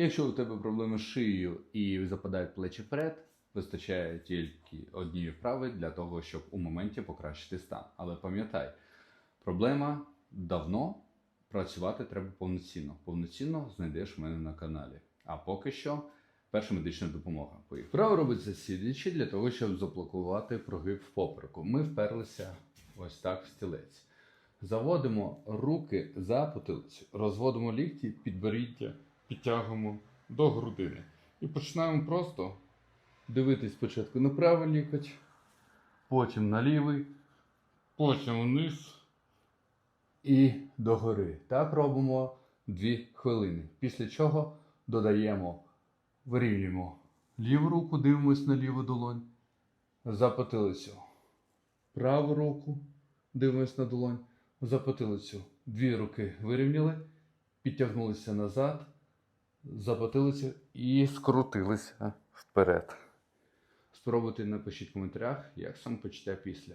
Якщо у тебе проблеми з шиєю і западають плечі вперед, вистачає тільки однієї вправи для того, щоб у моменті покращити стан. Але пам'ятай, проблема давно працювати треба повноцінно. Повноцінно знайдеш в мене на каналі. А поки що перша медична допомога. Поїхали. Вправа робиться сидячи для того, щоб заблокувати прогиб в попереку. Ми вперлися ось так в стілець. Заводимо руки за потилицю, розводимо лікті, підборіддя, підтягуємо до грудини. І починаємо просто дивитись спочатку на правий лікоть, потім на лівий, потім вниз і догори. Так робимо 2 хвилини. Після чого додаємо, вирівнюємо ліву руку, дивимось на ліву долонь, за потилицю. Праву руку, дивимось на долонь, за потилицю. Дві руки вирівняли, підтягнулися назад, за потилицю і скрутилися вперед. Спробуйте напишіть в коментарях, як саме почуття після.